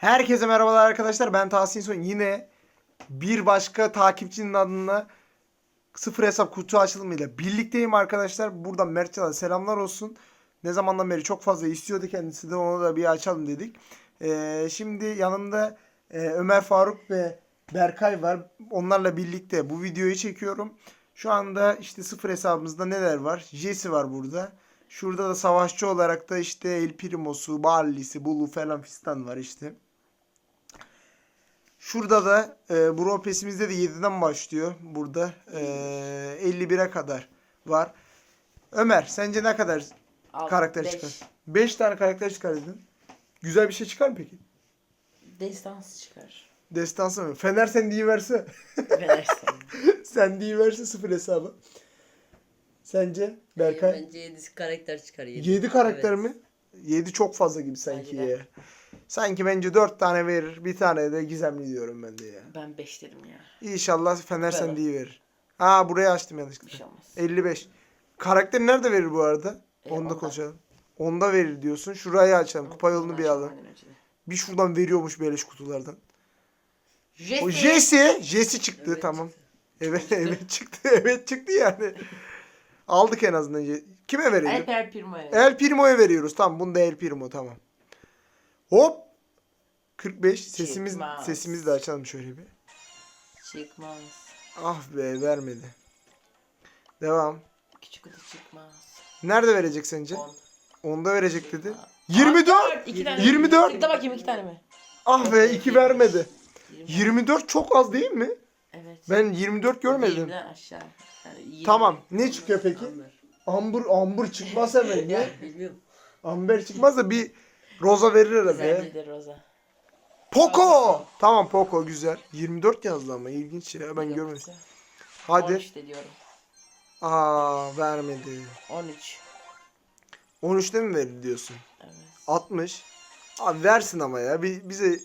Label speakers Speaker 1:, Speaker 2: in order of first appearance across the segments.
Speaker 1: Herkese merhabalar arkadaşlar. Ben Tahsin Son. Yine bir başka takipçinin adına sıfır hesap kutu açılımıyla birlikteyim arkadaşlar. Buradan Mertcan'a selamlar olsun. Ne zamandan beri çok fazla istiyordu kendisi de onu da bir açalım dedik. Ee, şimdi yanımda e, Ömer Faruk ve Berkay var. Onlarla birlikte bu videoyu çekiyorum. Şu anda işte sıfır hesabımızda neler var? Jesse var burada. Şurada da savaşçı olarak da işte El Primo'su, Barley'si, Bulu falan fistan var işte. Şurada da e, Bro Pass'imizde de 7'den başlıyor. Burada e, 51'e kadar var. Ömer sence ne kadar
Speaker 2: Al,
Speaker 1: karakter
Speaker 2: beş.
Speaker 1: çıkar? 5 tane karakter çıkar dedin. Güzel bir şey çıkar mı peki?
Speaker 2: Destans çıkar.
Speaker 1: Destansı mı? Fener sen diye verse.
Speaker 2: Venersen.
Speaker 1: sen diye verse sıfır hesabı. Sence Berkay?
Speaker 3: Bence 7 karakter çıkar. 7,
Speaker 1: 7 karakter mi? 7 çok fazla gibi sanki
Speaker 2: Bence de.
Speaker 1: Sanki bence 4 tane verir. Bir tane de gizemli diyorum ben de ya.
Speaker 2: ben 5 dedim ya.
Speaker 1: İnşallah Fener sen
Speaker 2: Ver.
Speaker 1: diye verir. Ha burayı açtım yanlışlıkla.
Speaker 2: şey olmaz.
Speaker 1: 55. Karakteri nerede verir bu arada?
Speaker 2: E,
Speaker 1: Onu da
Speaker 2: onda.
Speaker 1: konuşalım. Onda verir diyorsun. Şurayı açalım. Kupa yolunu bir alalım. Bir şuradan veriyormuş beleş kutulardan.
Speaker 2: Jesse.
Speaker 1: O Jesse. Jesse çıktı
Speaker 3: Evet,
Speaker 1: tamam.
Speaker 3: çıktı.
Speaker 1: Evet evet çıktı. Evet çıktı yani. Aldık en azından. Kime verelim?
Speaker 2: Alper Primo'ya.
Speaker 1: El Primo'ya veriyoruz. Tamam bunda El Primo tamam. Hop. 45. Sesimiz
Speaker 2: Çıkmaz.
Speaker 1: sesimizi de açalım şöyle bir.
Speaker 2: Çıkmaz.
Speaker 1: Ah be vermedi. Devam.
Speaker 2: Küçük kutu çıkmaz.
Speaker 1: Nerede verecek sence?
Speaker 2: 10.
Speaker 1: Onda verecek dedi. 24.
Speaker 2: 2 tane.
Speaker 1: 24.
Speaker 2: Bir de bakayım 2 tane mi?
Speaker 1: Ah be 2 vermedi.
Speaker 2: 20.
Speaker 1: 24 çok az değil mi?
Speaker 2: Evet.
Speaker 1: Ben 24 görmedim.
Speaker 2: 20'den aşağı. Yani 20.
Speaker 1: Tamam. Ne çıkıyor peki?
Speaker 3: Amber.
Speaker 1: Ambur ambur çıkmaz hemen ya.
Speaker 3: Bilmiyorum.
Speaker 1: Amber çıkmaz da bir Roza verir herhalde ya.
Speaker 2: Güzellidir Roza.
Speaker 1: Poco. Tamam Poco güzel. 24 yazdı ama ilginç ya ben görmedim. Hadi.
Speaker 2: 13 de diyorum.
Speaker 1: Aa vermedi.
Speaker 2: 13.
Speaker 1: 13'te mi verir diyorsun?
Speaker 2: Evet.
Speaker 1: 60. Abi versin ama ya. Bir, bize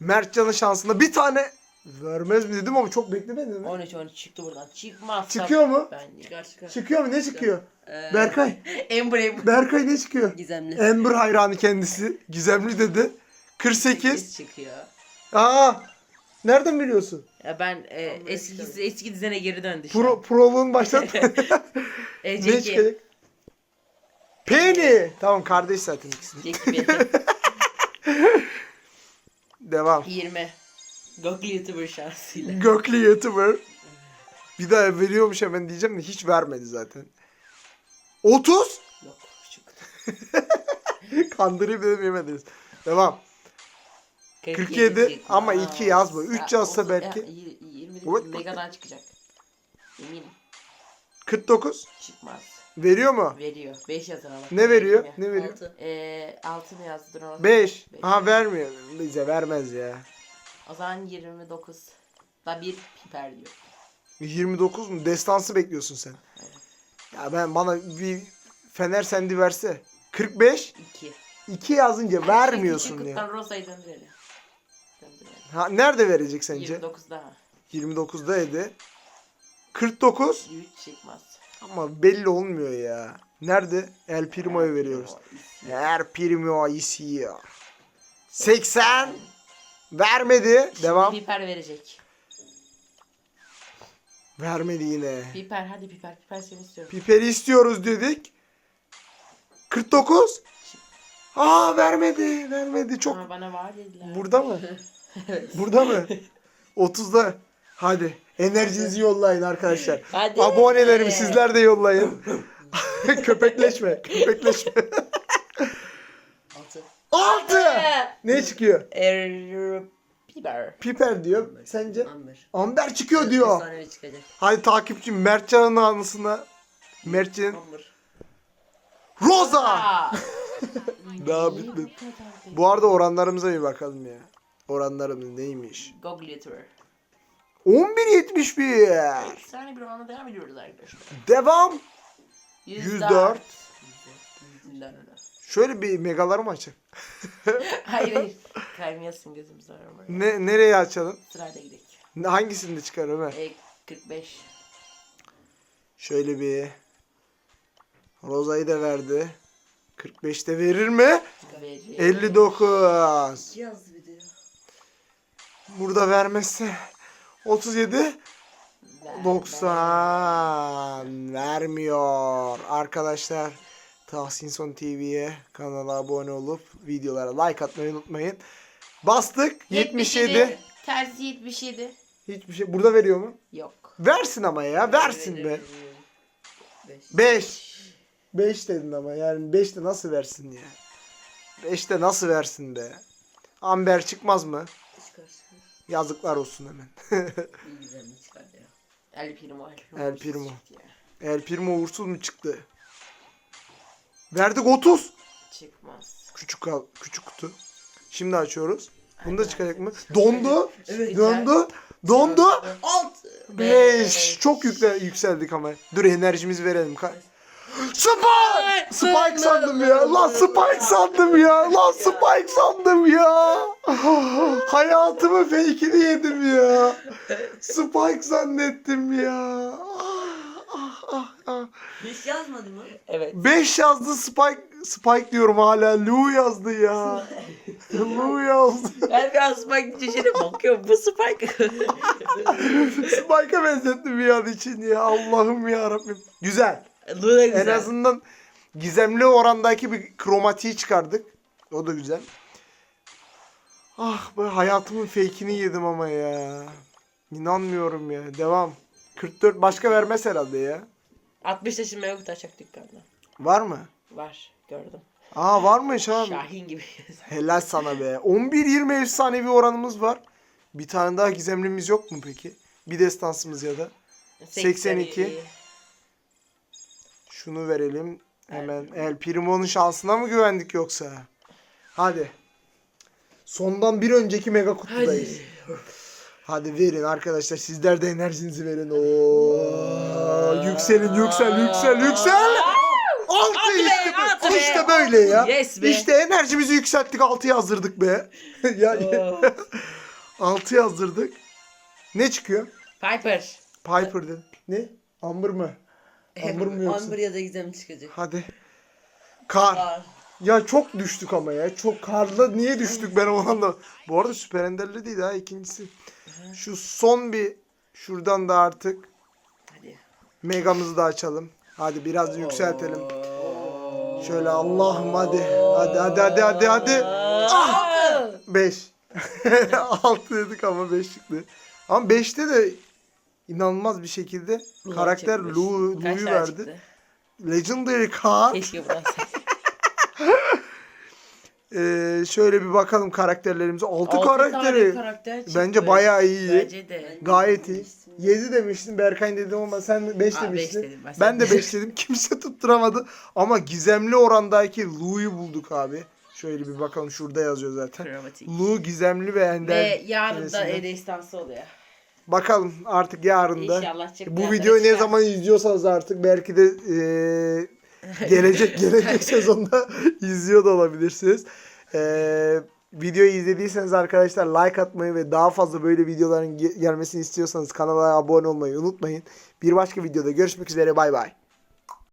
Speaker 1: Mertcan'ın şansında bir tane vermez mi dedim ama çok beklemedim. mi?
Speaker 2: 13 13 çıktı buradan. Çıkmaz.
Speaker 1: Çıkıyor mu?
Speaker 2: Bence.
Speaker 3: Çıkar çıkar.
Speaker 1: Çıkıyor mu? Ne çıkıyor?
Speaker 3: Ee,
Speaker 1: Berkay.
Speaker 2: Ember Ember.
Speaker 1: Berkay ne çıkıyor?
Speaker 3: Gizemli.
Speaker 1: Ember hayranı kendisi. Gizemli dedi. 48.
Speaker 2: çıkıyor.
Speaker 1: Aa! Nereden biliyorsun?
Speaker 2: Ya ben e, eski eski düzene geri döndü. şu
Speaker 1: Pro,
Speaker 2: an.
Speaker 1: proluğun başlat.
Speaker 2: E,
Speaker 1: ne
Speaker 2: Jackie.
Speaker 1: çıkacak? Penny. Tamam kardeş zaten ikisi.
Speaker 2: Jackie.
Speaker 1: Devam.
Speaker 2: 20. Google YouTuber şansıyla.
Speaker 1: Gökli YouTuber. Bir daha veriyormuş hemen diyeceğim de hiç vermedi zaten. 30.
Speaker 2: Yok küçük.
Speaker 1: Kandırayım dedim yemediniz. Devam. 47
Speaker 2: çıkmaz.
Speaker 1: ama iki yazma. Üç
Speaker 2: Ya,
Speaker 1: yazsa
Speaker 2: otuz-
Speaker 1: belki.
Speaker 2: ya, y- 20
Speaker 1: Evet.
Speaker 2: Mega'dan çıkacak. Eminim.
Speaker 1: 49.
Speaker 2: Çıkmaz.
Speaker 1: Veriyor mu?
Speaker 2: Veriyor. 5 yazın ama.
Speaker 1: Ne veriyor? Ne veriyor?
Speaker 3: 6.
Speaker 2: Eee 6 mı yazdı? Dur ona.
Speaker 1: 5.
Speaker 2: Beş.
Speaker 1: Aha vermiyor. Bize vermez ya.
Speaker 2: O zaman 29. Da bir piper diyor.
Speaker 1: 29 mu? Destansı bekliyorsun sen. Ya ben bana bir Fener sendi verse. 45.
Speaker 2: 2.
Speaker 1: 2 yazınca vermiyorsun ya.
Speaker 2: ya. Rosa'yı döndürelim. Döndürelim.
Speaker 1: Ha, nerede verecek sence?
Speaker 2: 29 daha.
Speaker 1: 29'da edi. 49.
Speaker 2: 3 çıkmaz.
Speaker 1: Ama belli olmuyor ya. Nerede? El Primo'ya veriyoruz. El Primo isiyor. 80. Vermedi. Devam.
Speaker 2: Piper verecek.
Speaker 1: Vermedi yine.
Speaker 2: Piper hadi Piper. Piper seni istiyorum.
Speaker 1: Piperi istiyoruz dedik. 49. Aa vermedi. Vermedi. Çok.
Speaker 2: Ama bana var dediler.
Speaker 1: Burada mı? Burada mı? 30'da. Hadi. Enerjinizi yollayın arkadaşlar.
Speaker 2: Hadi.
Speaker 1: Abonelerim sizler de yollayın. köpekleşme. Köpekleşme.
Speaker 3: 6.
Speaker 1: 6. Ne çıkıyor?
Speaker 2: Er, Piper.
Speaker 1: Piper diyor. Sence?
Speaker 3: Amber.
Speaker 1: Amber çıkıyor diyor.
Speaker 3: Efsanevi çıkacak.
Speaker 1: Hadi takipçim Mertcan'ın anısına. Mertcan.
Speaker 3: Amber.
Speaker 1: Roza.
Speaker 2: Aa.
Speaker 1: Daha bitmedi.
Speaker 2: bu
Speaker 1: arada oranlarımıza bir bakalım ya. Oranlarımız neymiş?
Speaker 2: Google YouTuber.
Speaker 1: 11.71.
Speaker 2: Efsane bir devam ediyoruz arkadaşlar.
Speaker 1: Devam.
Speaker 2: 104.
Speaker 1: 104. Şöyle bir megalar mı açalım?
Speaker 2: Hayır hayır. Kaymayasın gözümüzü aramaya.
Speaker 1: Ne, nereye açalım?
Speaker 2: Sırayla gidelim.
Speaker 1: Hangisinde çıkar Ömer?
Speaker 2: E, 45.
Speaker 1: Şöyle bir. Roza'yı da verdi. 45'te verir mi?
Speaker 2: Verir.
Speaker 1: 59.
Speaker 3: Yaz bir de.
Speaker 1: Burada vermezse 37
Speaker 2: Ver,
Speaker 1: 90 vermiyor. Arkadaşlar Tahsin Son TV'ye kanala abone olup videolara like atmayı unutmayın. Bastık 77.
Speaker 2: Tersi 77.
Speaker 1: Hiçbir şey burada veriyor mu?
Speaker 2: Yok.
Speaker 1: Versin ama ya versin be. 5. 5 dedin ama yani 5 de nasıl versin ya? 5 de nasıl versin be? Amber çıkmaz mı?
Speaker 3: Çıkarsın.
Speaker 1: Yazıklar olsun hemen.
Speaker 3: İyi güzel mi çıkardı ya.
Speaker 2: El Primo. El Primo.
Speaker 1: El Primo uğursuz mu çıktı? Verdik 30.
Speaker 2: Çıkmaz.
Speaker 1: Küçük kal küçük kutu. Şimdi açıyoruz. Bunu da çıkacak mı? Dondu.
Speaker 3: Evet.
Speaker 1: Dondu. Dondu.
Speaker 3: Alt.
Speaker 1: 5. Çok yükle yükseldik ama. Dur enerjimizi verelim. Ka- Spike! Spike sandım ya. Lan Spike sandım ya. Lan Spike sandım ya. Hayatımın fake'ini yedim ya. Spike zannettim ya. Ah, ah, ah.
Speaker 3: Hiç yazmadı mı?
Speaker 2: Evet.
Speaker 1: 5 yazdı Spike. Spike diyorum hala. Lou yazdı ya. Lou yazdı.
Speaker 2: Ben biraz Spike çeşine bakıyorum. Bu Spike.
Speaker 1: Spike'a benzettim bir an için ya. Allah'ım ya Rabbim. Güzel.
Speaker 2: Luna
Speaker 1: En
Speaker 2: güzel.
Speaker 1: azından gizemli orandaki bir kromatiği çıkardık. O da güzel. Ah be hayatımın fake'ini yedim ama ya. İnanmıyorum ya. Devam. 44 başka vermez herhalde ya.
Speaker 2: 60 taşınma yok taşak dükkanda.
Speaker 1: Var mı?
Speaker 2: Var. Gördüm.
Speaker 1: Aa varmış abi.
Speaker 2: Şahin gibi.
Speaker 1: Helal sana be. 11-20 efsanevi oranımız var. Bir tane daha gizemlimiz yok mu peki? Bir destansımız ya da. 82. Şunu verelim. Hemen El Primo'nun şansına mı güvendik yoksa? Hadi. Sondan bir önceki mega kutudayız. Hadi. Verin arkadaşlar. Sizler de enerjinizi verin. Oo, yükselin yüksel yüksel yüksel. Altı
Speaker 2: Altı be,
Speaker 1: işte,
Speaker 2: altı be.
Speaker 1: işte böyle ya.
Speaker 2: Yes be.
Speaker 1: İşte enerjimizi yükselttik. Altı yazdırdık be.
Speaker 2: Oo.
Speaker 1: altı yazdırdık. Ne çıkıyor?
Speaker 2: Piper.
Speaker 1: Piper dedi. Ne? Amber mı? Amber mı yoksa?
Speaker 3: Amber ya da gizem çıkacak.
Speaker 1: Hadi. Kar.
Speaker 3: Var.
Speaker 1: Ya çok düştük ama ya. Çok karla niye düştük ben o anda. Bu arada Süper Ender'li değil ha ikincisi. Şu son bir şuradan da artık
Speaker 2: Hadi.
Speaker 1: megamızı da açalım. Hadi biraz da yükseltelim. Şöyle Allah'ım hadi. Hadi hadi hadi hadi hadi.
Speaker 2: Ah!
Speaker 1: 5. 6 dedik ama 5 çıktı. Ama 5'te de inanılmaz bir şekilde karakter Lu'yu
Speaker 2: tane
Speaker 1: verdi. Legendary card.
Speaker 2: Keşke burası.
Speaker 1: Ee, şöyle bir bakalım karakterlerimize. 6
Speaker 2: Altı
Speaker 1: karakteri.
Speaker 2: tane karakter.
Speaker 1: Bence bayağı iyi.
Speaker 2: Bence de.
Speaker 1: Gayet iyi. 7 demiştin Berkay dedim ama sen 5
Speaker 2: Aa,
Speaker 1: demiştin.
Speaker 2: beş dedim ben.
Speaker 1: ben de 5 dedim. Kimse tutturamadı. Ama gizemli orandaki Lu'yu bulduk abi. Şöyle bir bakalım şurada yazıyor zaten.
Speaker 2: Kromatik.
Speaker 1: Lu gizemli ve ender.
Speaker 2: Ve yarın da
Speaker 1: neresinden.
Speaker 2: e-destansı oluyor.
Speaker 1: Bakalım artık yarın da.
Speaker 2: İnşallah
Speaker 1: Bu videoyu ne zaman izliyorsanız artık belki de eee, gelecek gelecek sezonda izliyor da olabilirsiniz. Eee, videoyu izlediyseniz arkadaşlar like atmayı ve daha fazla böyle videoların ge- gelmesini istiyorsanız kanala abone olmayı unutmayın. Bir başka videoda görüşmek üzere bay bay.